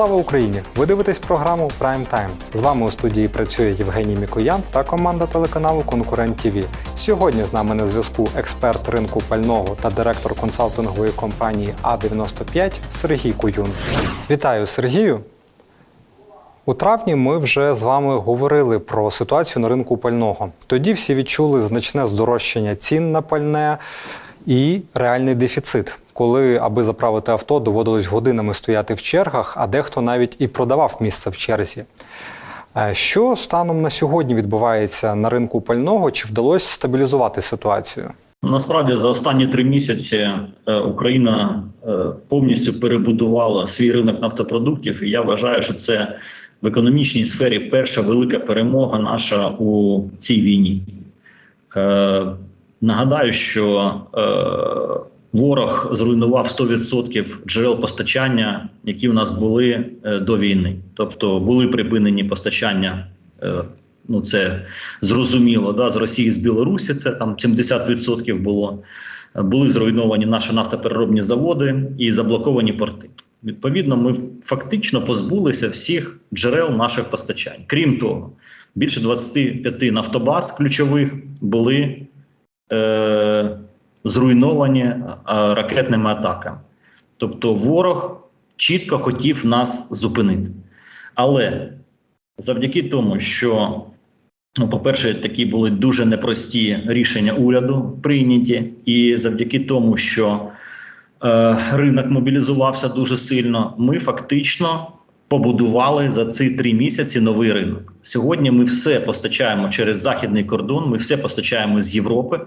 Слава Україні! Ви дивитесь програму Prime Time. З вами у студії працює Євгеній Мікоян та команда телеканалу Конкурент ТВ. Сьогодні з нами на зв'язку експерт ринку пального та директор консалтингової компанії А95 Сергій Куюн. Вітаю Сергію! У травні ми вже з вами говорили про ситуацію на ринку пального. Тоді всі відчули значне здорожчання цін на пальне і реальний дефіцит, коли, аби заправити авто, доводилось годинами стояти в чергах, а дехто навіть і продавав місце в черзі. Е, Що станом на сьогодні відбувається на ринку пального? Чи вдалося стабілізувати ситуацію? Насправді за останні три місяці е, Україна е, повністю перебудувала свій ринок нафтопродуктів, і я вважаю, що це в економічній сфері перша велика перемога наша у цій війні. Нагадаю, що ворог зруйнував 100% джерел постачання, які у нас були е, до війни. Тобто були припинені постачання. Е, ну це зрозуміло, да, з Росії з Білорусі це там 70% було. Були зруйновані наші нафтопереробні заводи і заблоковані порти. Відповідно, ми фактично позбулися всіх джерел наших постачань. Крім того, більше 25 нафтобаз ключових були е, зруйновані е, ракетними атаками. Тобто, ворог чітко хотів нас зупинити. Але завдяки тому, що, ну, по-перше, такі були дуже непрості рішення уряду прийняті, і завдяки тому, що е, ринок мобілізувався дуже сильно, ми фактично побудували за ці три місяці новий ринок. Сьогодні ми все постачаємо через західний кордон, ми все постачаємо з Європи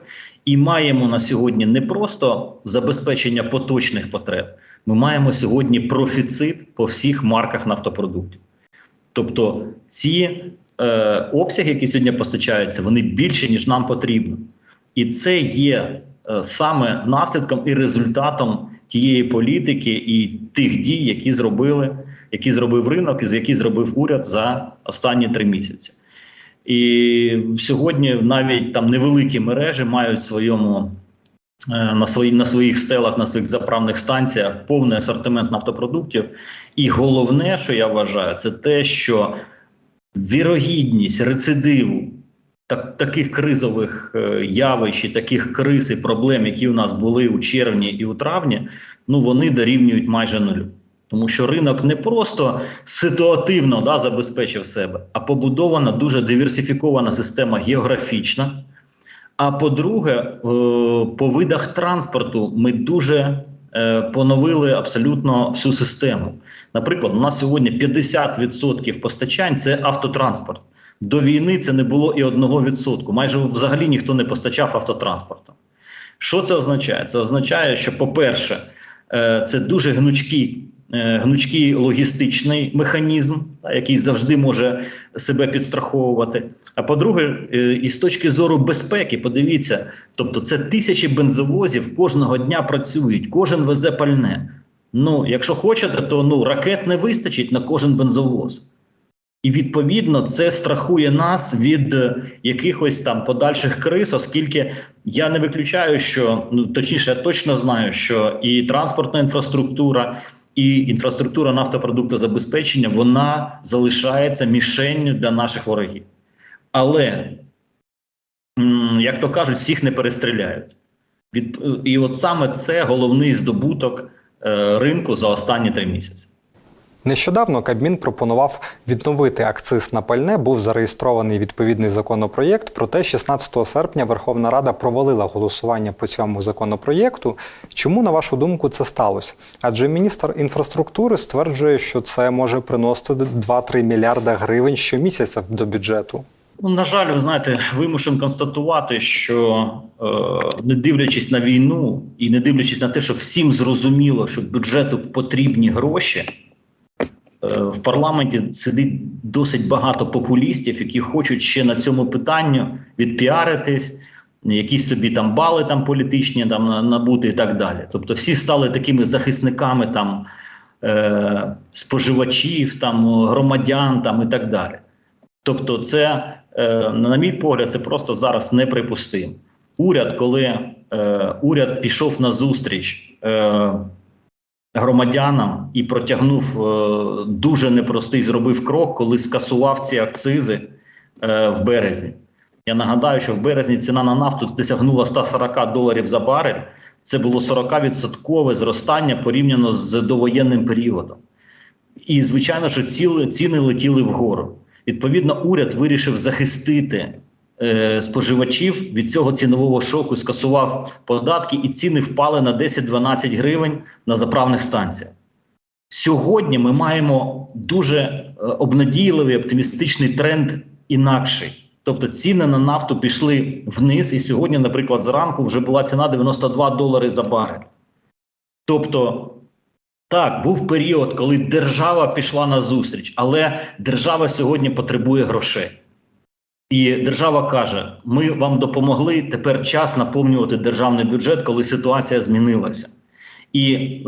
і маємо на сьогодні не просто забезпечення поточних потреб, ми маємо сьогодні профіцит по всіх марках нафтопродуктів. Тобто ці е, обсяги, які сьогодні постачаються, вони більше ніж нам потрібно, і це є е, саме наслідком і результатом тієї політики і тих дій, які зробили, які зробив ринок, і які зробив уряд за останні три місяці. І сьогодні навіть там невеликі мережі мають своєму е, на свої на своїх стелах, на своїх заправних станціях повний асортимент нафтопродуктів. І головне, що я вважаю, це те, що вірогідність рецидиву так, таких кризових е, явищ, і таких криз і проблем, які у нас були у червні і у травні, ну вони дорівнюють майже нулю. Тому що ринок не просто ситуативно да, забезпечив себе, а побудована дуже диверсифікована система географічна. А по-друге, е, по видах транспорту ми дуже е, поновили абсолютно всю систему. Наприклад, у нас сьогодні 50% постачань це автотранспорт. До війни це не було і 1%. Майже взагалі ніхто не постачав автотранспортом. Що це означає? Це означає, що, по-перше, е, це дуже гнучкий, е, гнучкий логістичний механізм, який завжди може себе підстраховувати. А по-друге, е, і з точки зору безпеки, подивіться, тобто це тисячі бензовозів кожного дня працюють, кожен везе пальне. Ну, якщо хочете, то ну ракет не вистачить на кожен бензовоз. І відповідно це страхує нас від е, якихось там подальших криз, оскільки я не виключаю, що ну точніше, я точно знаю, що і транспортна інфраструктура, і інфраструктура нафтопродуктозабезпечення вона залишається мішенню для наших ворогів. Але як то кажуть, всіх не перестріляють. Від і от саме це головний здобуток е, ринку за останні три місяці. Нещодавно Кабмін пропонував відновити акциз на пальне. Був зареєстрований відповідний законопроєкт. Проте 16 серпня Верховна Рада провалила голосування по цьому законопроєкту. Чому, на вашу думку, це сталося? Адже міністр інфраструктури стверджує, що це може приносити 2-3 мільярда гривень щомісяця до бюджету. Ну, на жаль, ви знаєте, вимушен констатувати, що е, не дивлячись на війну і не дивлячись на те, що всім зрозуміло, що бюджету потрібні гроші, в парламенті сидить досить багато популістів, які хочуть ще на цьому питанню відпіаритись, якісь собі там бали там політичні там набути і так далі. Тобто, всі стали такими захисниками там е, споживачів, там громадян там і так далі. Тобто, це, е, на мій погляд, це просто зараз неприпустимо. Уряд, коли е, уряд пішов на зустріч е, громадянам і протягнув е, дуже непростий зробив крок, коли скасував ці акцизи е, в березні. Я нагадаю, що в березні ціна на нафту досягнула 140 доларів за барель. Це було 40% зростання порівняно з довоєнним періодом. І, звичайно, що ціни летіли вгору. Відповідно, уряд вирішив захистити споживачів від цього цінового шоку, скасував податки, і ціни впали на 10-12 гривень на заправних станціях. Сьогодні ми маємо дуже е, обнадійливий оптимістичний тренд інакший. Тобто ціни на нафту пішли вниз, і сьогодні, наприклад, зранку вже була ціна 92 долари за барель. Тобто, так, був період, коли держава пішла на зустріч, але держава сьогодні потребує грошей. І держава каже: ми вам допомогли. Тепер час наповнювати державний бюджет, коли ситуація змінилася. І е,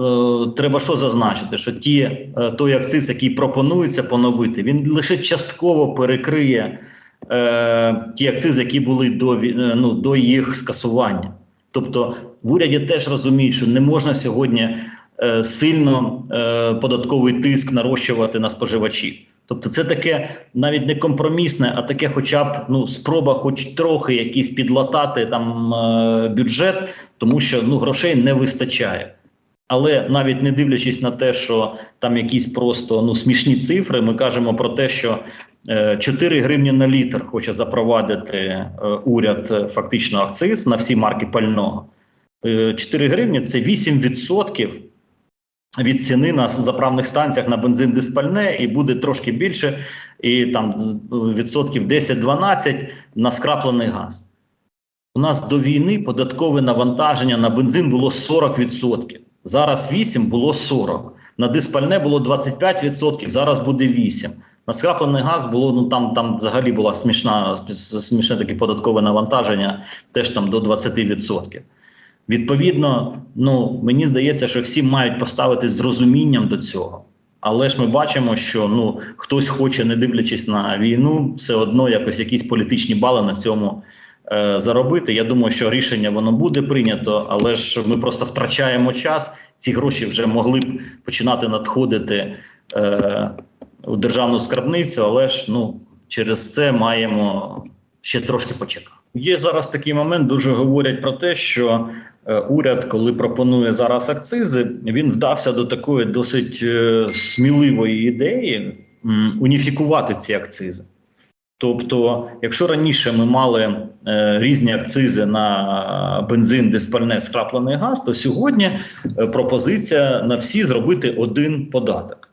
треба що зазначити, що ті, е, той акциз, який пропонується поновити, він лише частково перекриє е, ті акцизи, які були до, е, ну, до їх скасування. Тобто в уряді теж розуміють, що не можна сьогодні е, сильно е, податковий тиск нарощувати на споживачів. Тобто, це таке навіть не компромісне, а таке, хоча б ну спроба, хоч трохи якісь підлатати там е, бюджет, тому що ну грошей не вистачає. Але навіть не дивлячись на те, що там якісь просто ну смішні цифри, ми кажемо про те, що е, 4 гривні на літр хоче запровадити е, уряд е, фактично акциз на всі марки пального. Е, 4 гривні це 8% від ціни на заправних станціях на бензин диспальне, і буде трошки більше, і там відсотків 10-12 на скраплений газ. У нас до війни податкове навантаження на бензин було 40%. Зараз 8 було 40. На диспальне було 25%, зараз буде 8. На скраплений газ було ну там, там взагалі була смішна смішне таке податкове навантаження, теж там до 20%. Відповідно, ну мені здається, що всі мають поставитись з розумінням до цього. Але ж ми бачимо, що ну хтось хоче, не дивлячись на війну, все одно якось якісь політичні бали на цьому е, заробити. Я думаю, що рішення воно буде прийнято, але ж ми просто втрачаємо час. Ці гроші вже могли б починати надходити е, у державну скарбницю, але ж ну через це маємо ще трошки почекати. Є зараз такий момент. Дуже говорять про те, що е, уряд, коли пропонує зараз акцизи, він вдався до такої досить е, сміливої ідеї уніфікувати ці акцизи. Тобто, якщо раніше ми мали е, різні акцизи на бензин, диспальне, скраплений газ, то сьогодні е, пропозиція на всі зробити один податок.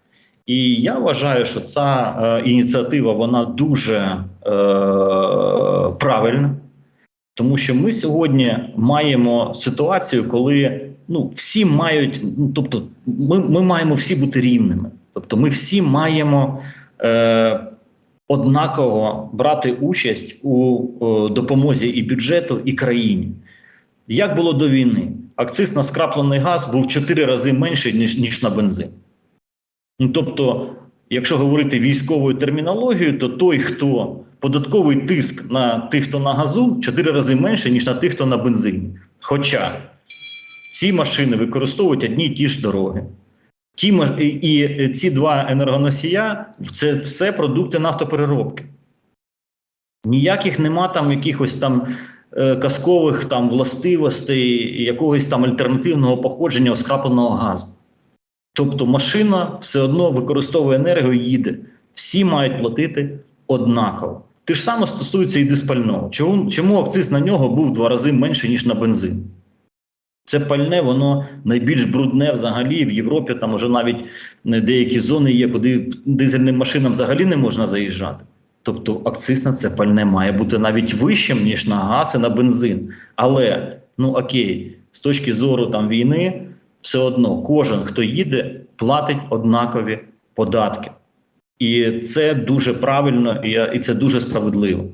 І я вважаю, що ця е, ініціатива вона дуже е, правильна, тому що ми сьогодні маємо ситуацію, коли ну, всі мають, ну, тобто, ми, ми маємо всі бути рівними. Тобто, ми всі маємо е, однаково брати участь у е, допомозі і бюджету, і країні. Як було до війни? Акциз на скраплений газ був в 4 рази менший, ніж, ніж на бензин. Ну, тобто, якщо говорити військовою термінологією, то той, хто податковий тиск на тих, хто на газу, в 4 рази менше, ніж на тих, хто на бензині. Хоча ці машини використовують одні й ті ж дороги. Ті, і, і ці два енергоносія це все продукти нафтопереробки. Ніяких нема там якихось там е, казкових там властивостей, якогось там альтернативного походження оскрапленого газу. Тобто машина все одно використовує енергію і їде. Всі мають платити однаково. Те ж саме стосується і диспального. Чому, чому акциз на нього був в два рази менше, ніж на бензин? Це пальне, воно найбільш брудне взагалі. В Європі там вже навіть е, деякі зони є, куди дизельним машинам взагалі не можна заїжджати. Тобто акциз на це пальне має бути навіть вищим, ніж на газ і на бензин. Але ну окей, з точки зору там війни, все одно кожен, хто їде, платить однакові податки. І це дуже правильно, і, і це дуже справедливо.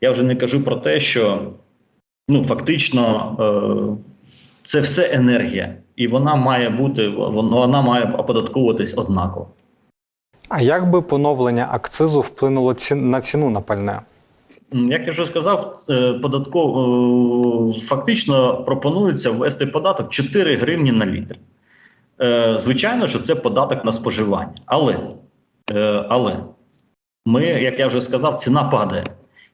Я вже не кажу про те, що ну фактично е, це все енергія, і вона має бути, вона має оподатковуватись однаково. А як би поновлення акцизу вплинуло ці- на ціну на пальне? Як я вже сказав, це податково е, фактично пропонується ввести податок 4 гривні на літр. е, звичайно, що це податок на споживання. Але, але ми, як я вже сказав, ціна падає.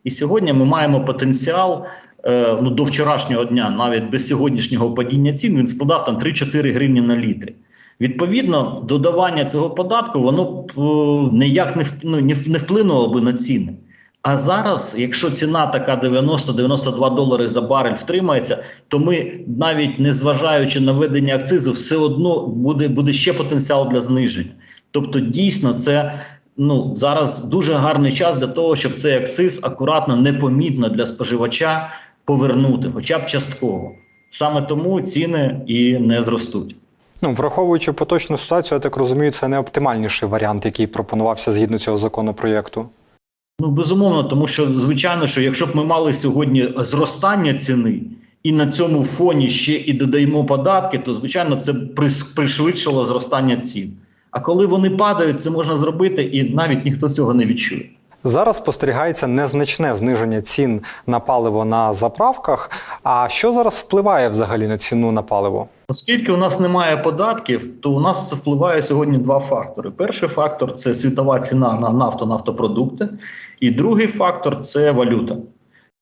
І сьогодні ми маємо потенціал е, ну, до вчорашнього дня, навіть без сьогоднішнього падіння цін, він складав там 3-4 гривні на літрі. Відповідно, додавання цього податку воно б е, ніяк не, ну, не вплинуло би на ціни. А зараз, якщо ціна така 90-92 долари за барель втримається, то ми навіть не зважаючи на введення акцизу, все одно буде, буде ще потенціал для зниження. Тобто, дійсно, це ну зараз дуже гарний час для того, щоб цей акциз акуратно, непомітно для споживача повернути, хоча б частково. Саме тому ціни і не зростуть. Ну, враховуючи поточну ситуацію, я так розумію, це не оптимальніший варіант, який пропонувався згідно цього законопроєкту. Ну, безумовно, тому що звичайно, що якщо б ми мали сьогодні зростання ціни і на цьому фоні ще і додаємо податки, то звичайно це пришвидшило зростання цін. А коли вони падають, це можна зробити, і навіть ніхто цього не відчує. Зараз спостерігається незначне зниження цін на паливо на заправках. А що зараз впливає взагалі на ціну на паливо? Оскільки у нас немає податків, то у нас впливає сьогодні два фактори. Перший фактор це світова ціна на нафту, нафтопродукти, і другий фактор це валюта.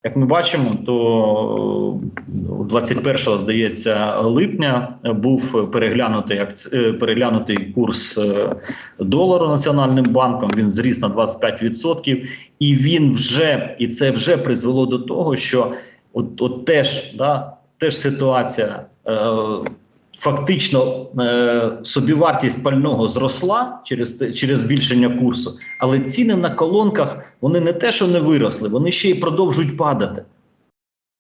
Як ми бачимо, то е, 21 здається липня був переглянутий е, переглянутий курс е, долару національним банком. Він зріс на 25%, і він вже і це вже призвело до того, що от, от теж да, теж ситуація. Е, Фактично е, собівартість пального зросла через через збільшення курсу, але ціни на колонках вони не те, що не виросли, вони ще й продовжують падати.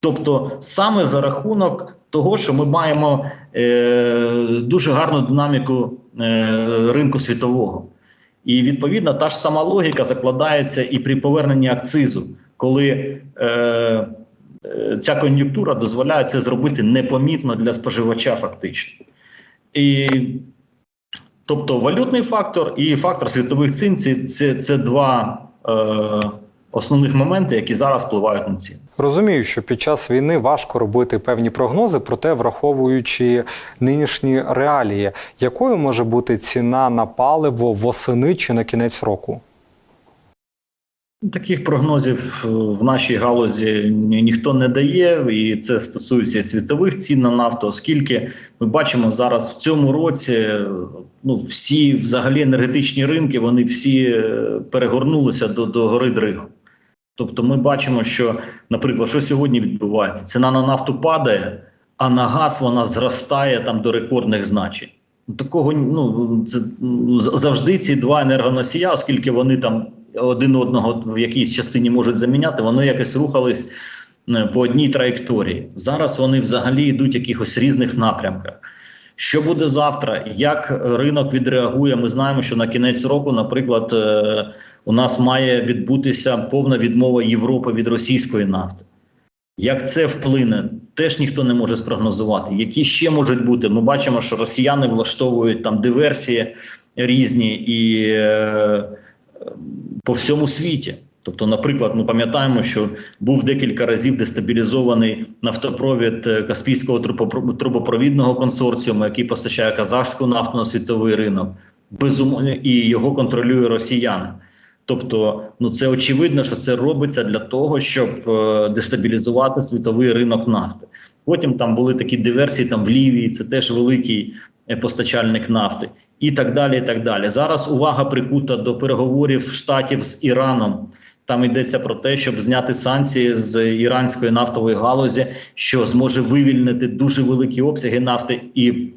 Тобто, саме за рахунок того, що ми маємо е, дуже гарну динаміку е, ринку світового. І відповідно та ж сама логіка закладається і при поверненні акцизу, коли е, ця кон'юнктура дозволяє це зробити непомітно для споживача, фактично. І, тобто валютний фактор і фактор світових цін це, це, це два е, основних моменти, які зараз впливають на ціни. Розумію, що під час війни важко робити певні прогнози, проте враховуючи нинішні реалії, якою може бути ціна на паливо восени чи на кінець року? Таких прогнозів е, в нашій галузі ніхто не дає, і це стосується світових цін на нафту, оскільки ми бачимо зараз в цьому році е, ну всі взагалі енергетичні ринки, вони всі е, перегорнулися до, до гори Дригом. Тобто, ми бачимо, що, наприклад, що сьогодні відбувається: ціна на нафту падає, а на газ вона зростає там до рекордних значень. Такого ну це завжди ці два енергоносія, оскільки вони там один одного в якійсь частині можуть заміняти, вони якось рухались е, по одній траєкторії. Зараз вони взагалі йдуть в якихось різних напрямках. Що буде завтра? Як ринок відреагує? Ми знаємо, що на кінець року, наприклад, е, у нас має відбутися повна відмова Європи від російської нафти. Як це вплине, теж ніхто не може спрогнозувати. Які ще можуть бути? Ми бачимо, що росіяни влаштовують там диверсії різні і е, по всьому світі. Тобто, наприклад, ми пам'ятаємо, що був декілька разів дестабілізований нафтопровід е, Каспійського трубопровідного консорціуму, який постачає казахську нафту на світовий ринок, безумовно, і його контролює росіяни. Тобто, ну це очевидно, що це робиться для того, щоб е, дестабілізувати світовий ринок нафти. Потім там були такі диверсії там в Лівії, це теж великий е, постачальник нафти, і так далі. І так далі. Зараз увага прикута до переговорів штатів з Іраном. Там йдеться про те, щоб зняти санкції з іранської нафтової галузі, що зможе вивільнити дуже великі обсяги нафти і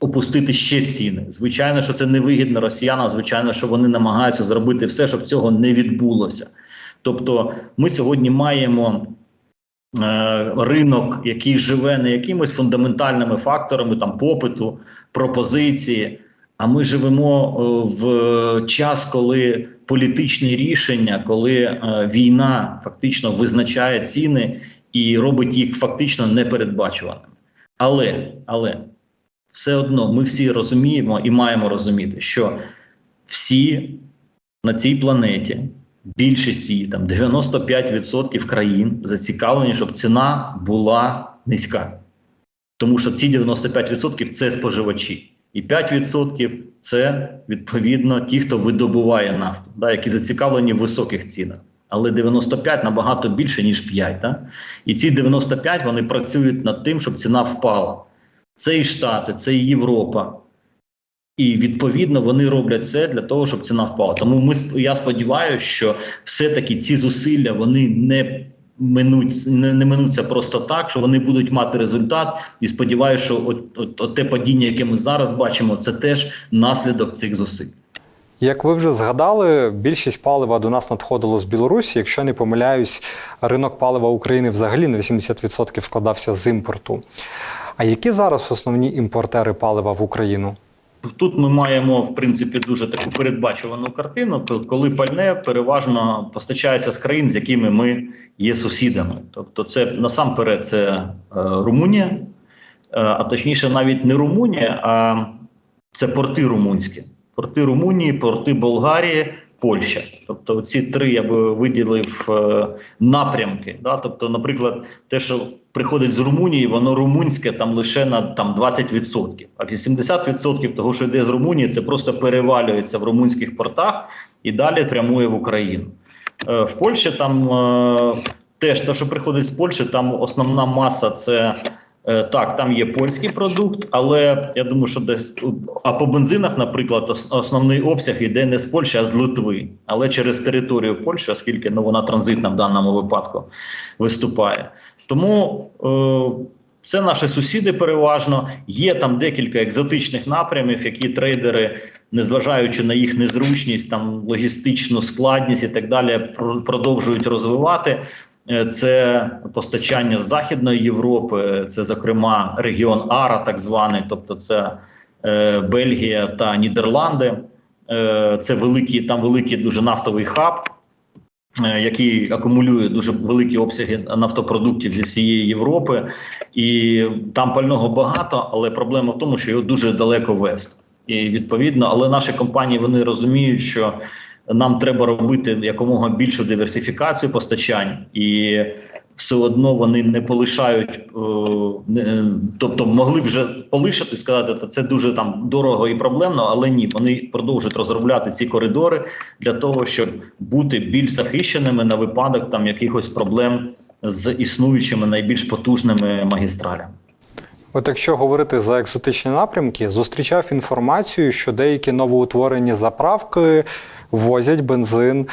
опустити ще ціни. Звичайно, що це невигідно росіянам. Звичайно, що вони намагаються зробити все, щоб цього не відбулося. Тобто, ми сьогодні маємо е, ринок, який живе не якимось фундаментальними факторами там попиту, пропозиції. А ми живемо е, в час, коли політичні рішення, коли е, війна фактично визначає ціни і робить їх фактично непередбачуваними. Але, але все одно ми всі розуміємо і маємо розуміти, що всі на цій планеті, більшість її там 95% країн зацікавлені, щоб ціна була низька. Тому що ці 95% це споживачі. І 5% це відповідно ті, хто видобуває нафту, да, які зацікавлені в високих цінах. Але 95 набагато більше, ніж 5. Да? І ці 95 вони працюють над тим, щоб ціна впала. Це і Штати, це і Європа. І відповідно вони роблять це для того, щоб ціна впала. Тому ми я сподіваюся, що все-таки ці зусилля вони не минуть не, минуться просто так, що вони будуть мати результат. І сподіваюся, що от, от, от те падіння, яке ми зараз бачимо, це теж наслідок цих зусиль. Як ви вже згадали, більшість палива до нас надходило з Білорусі. Якщо не помиляюсь, ринок палива України взагалі на 80% складався з імпорту. А які зараз основні імпортери палива в Україну? Тут ми маємо в принципі дуже таку передбачувану картину, ко- коли пальне переважно постачається з країн, з якими ми є сусідами. Тобто, це насамперед це е, Румунія, е, а точніше, навіть не Румунія, а це порти румунські. Порти Румунії, порти Болгарії, Польща. Тобто, ці три я би виділив е, напрямки. Тобто, наприклад, те, що приходить з Румунії, воно румунське там лише на там 20%. А 80% того, що йде з Румунії, це просто перевалюється в румунських портах і далі прямує в Україну. Е, в Польщі там е, теж те, що приходить з Польщі, там основна маса це. Е, Так, там є польський продукт, але я думаю, що десь а по бензинах, наприклад, основний обсяг йде не з Польщі, а з Литви, але через територію Польщі, оскільки ну вона транзитна в даному випадку виступає. Тому е, це наші сусіди переважно. Є там декілька екзотичних напрямів, які трейдери, незважаючи на їх незручність, там логістичну складність і так далі, продовжують розвивати. Е, Це постачання з Західної Європи, це, зокрема, регіон Ара, так званий, тобто це е, Бельгія та Нідерланди. Е, це великий, там великий дуже нафтовий хаб, який акумулює дуже великі обсяги нафтопродуктів зі всієї Європи, і там пального багато, але проблема в тому, що його дуже далеко вести. І відповідно, але наші компанії вони розуміють, що нам треба робити якомога більшу диверсифікацію постачань, і все одно вони не полишають, е, тобто могли б вже полишати, сказати, що це дуже там дорого і проблемно, але ні, вони продовжують розробляти ці коридори для того, щоб бути більш захищеними на випадок там якихось проблем з існуючими найбільш потужними магістралями. От якщо говорити за екзотичні напрямки, зустрічав інформацію, що деякі новоутворені заправки возять бензин,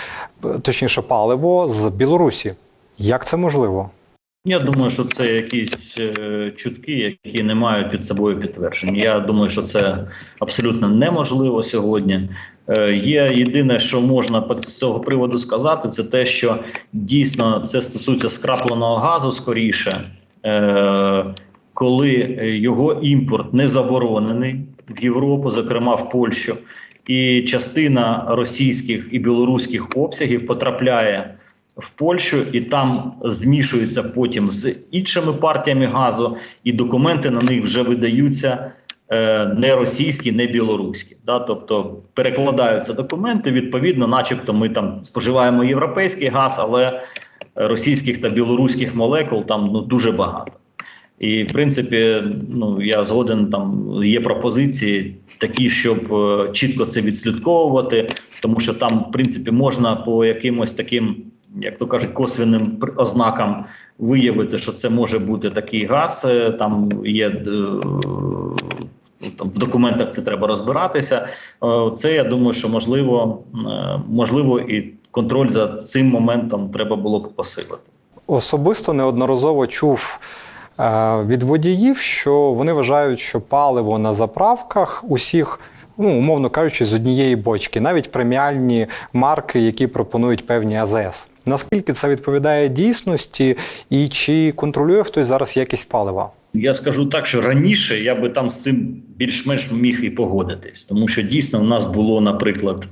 е, точніше паливо з Білорусі. Як це можливо? Я думаю, що це якісь е, чутки, які не мають під собою підтверджень. Я думаю, що це абсолютно неможливо сьогодні. Е, є єдине, що можна по- цього приводу сказати, це те, що дійсно це стосується скрапленого газу скоріше, е, коли його імпорт не заборонений в Європу, зокрема в Польщу, і частина російських і білоруських обсягів потрапляє в Польщу і там змішуються потім з іншими партіями газу, і документи на них вже видаються е, не російські, не білоруські. Да? Тобто перекладаються документи. Відповідно, начебто, ми там споживаємо європейський газ, але російських та білоруських молекул там ну дуже багато. І в принципі, ну я згоден, там є пропозиції такі, щоб е, чітко це відслідковувати, тому що там, в принципі, можна по якимось таким, як то кажуть, косвенним при- ознакам виявити, що це може бути такий газ. е, Там є е, ну, там в документах це треба розбиратися. Е, Це я думаю, що можливо, можливо, і контроль за цим моментом треба було б посилити. Особисто неодноразово чув від водіїв, що вони вважають, що паливо на заправках усіх, ну, умовно кажучи, з однієї бочки, навіть преміальні марки, які пропонують певні АЗС. Наскільки це відповідає дійсності, і чи контролює хтось зараз якість палива? Я скажу так, що раніше я би там з цим більш-менш міг і погодитись, тому що дійсно у нас було, наприклад,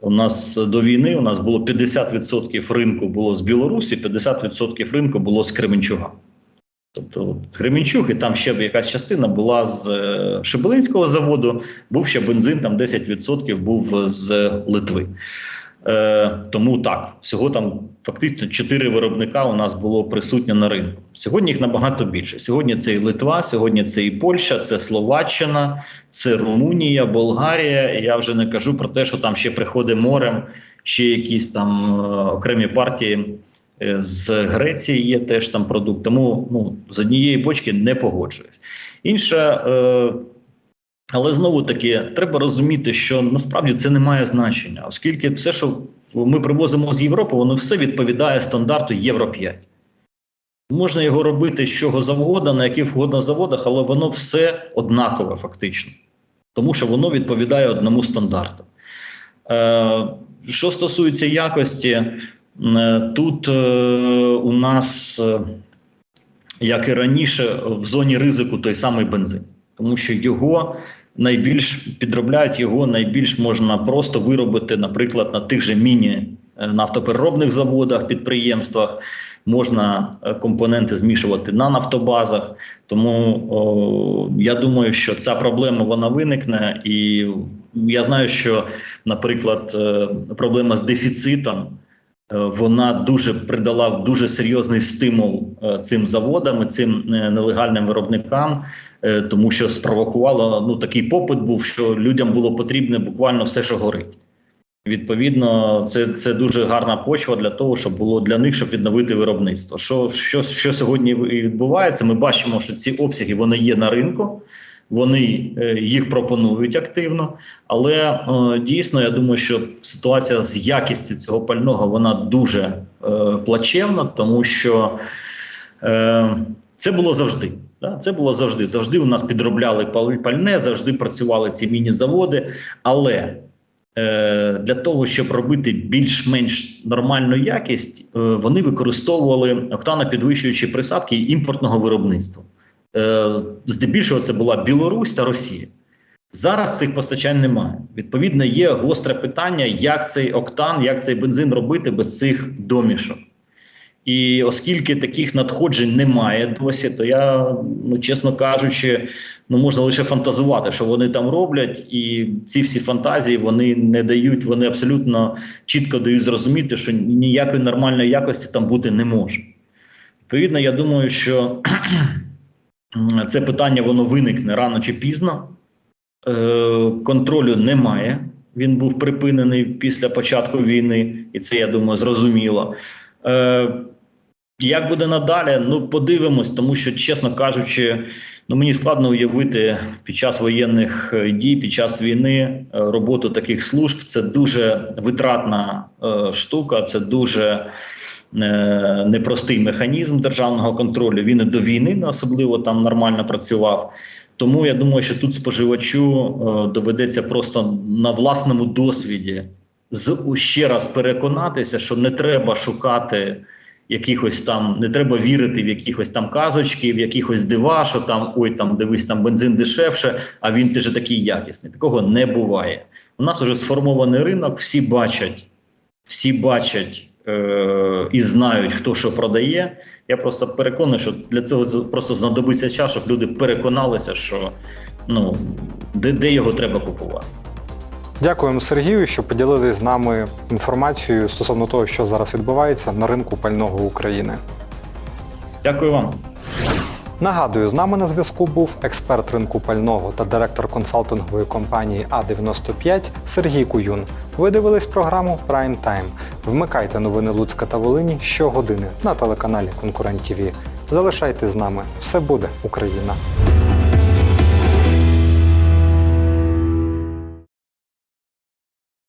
у нас до війни у нас було 50% ринку було з Білорусі, 50% ринку було з Кременчуга. Тобто от Кременчуг, і там ще якась частина була з е, Шебелинського заводу, був ще бензин, там 10% був з Литви. Е, тому так, всього там фактично чотири виробника у нас було присутнє на ринку. Сьогодні їх набагато більше. Сьогодні це і Литва, сьогодні це і Польща, це Словаччина, це Румунія, Болгарія. Я вже не кажу про те, що там ще приходить морем, ще якісь там е, окремі партії. Е, З Греції є теж там продукт, тому ну, з однієї бочки не погоджуюсь. Інша, е, але знову таки треба розуміти, що насправді це не має значення, оскільки все, що ми привозимо з Європи, воно все відповідає стандарту Євро 5. Можна його робити з чого завгодно, на яких вгодно заводах, але воно все однакове фактично, тому що воно відповідає одному стандарту. Е, що стосується якості, е, тут е, у нас, як і раніше, в зоні ризику той самий бензин, тому що його найбільш підробляють його найбільш можна просто виробити, наприклад, на тих же міні-нафтопереробних заводах, підприємствах. Можна е, компоненти змішувати на нафтобазах, тому о, я думаю, що ця проблема вона виникне, і я знаю, що, наприклад, е, проблема з дефіцитом е, вона дуже придала дуже серйозний стимул е, цим заводам, цим е, нелегальним виробникам, е, тому що спровокувало ну такий попит був, що людям було потрібне буквально все, що горить. Відповідно, це, це дуже гарна почва для того, щоб було для них, щоб відновити виробництво. Що, що, що сьогодні відбувається? Ми бачимо, що ці обсяги вони є на ринку, вони е, їх пропонують активно. Але е, дійсно, я думаю, що ситуація з якістю цього пального вона дуже е, плачевна, тому що це було завжди. Це було завжди. Завжди у нас підробляли пал- пальне, завжди працювали ці міні-заводи. Але для того, щоб робити більш-менш нормальну якість, вони використовували октанопідвищуючі присадки імпортного виробництва. Е, здебільшого це була Білорусь та Росія. Зараз цих постачань немає. Відповідно, є гостре питання, як цей октан, як цей бензин робити без цих домішок. І оскільки таких надходжень немає досі, то я, ну чесно кажучи, ну можна лише фантазувати, що вони там роблять, і ці всі фантазії вони не дають, вони абсолютно чітко дають зрозуміти, що ніякої нормальної якості там бути не може. Відповідно, я думаю, що це питання воно виникне рано чи пізно. Е, контролю немає. Він був припинений після початку війни, і це я думаю зрозуміло. Е, як буде надалі? Ну подивимось, тому що, чесно кажучи, ну мені складно уявити під час воєнних е, дій, під час війни роботу таких служб. Це дуже витратна штука, це дуже непростий механізм державного контролю. Він і до війни не особливо там нормально працював. Тому я думаю, що тут споживачу е, доведеться просто на власному досвіді ще раз переконатися, що не треба шукати якихось там, не треба вірити в якихось там казочки, в якихось дива, що там ой, там дивись, там бензин дешевше, а він теж такий якісний. Такого не буває. У нас вже сформований ринок, всі бачать, всі бачать. Е, І знають, хто що продає. Я просто переконаний, що для цього просто знадобиться час, щоб люди переконалися, що ну де, де його треба купувати. Дякуємо Сергію, що поділились з нами інформацією стосовно того, що зараз відбувається на ринку пального України. Дякую вам. Нагадую, з нами на зв'язку був експерт ринку пального та директор консалтингової компанії А95 Сергій Куюн. Ви дивились програму Prime Time. Вмикайте новини Луцька та Волині щогодини на телеканалі Конкурент ТВ. Залишайтесь з нами. Все буде Україна!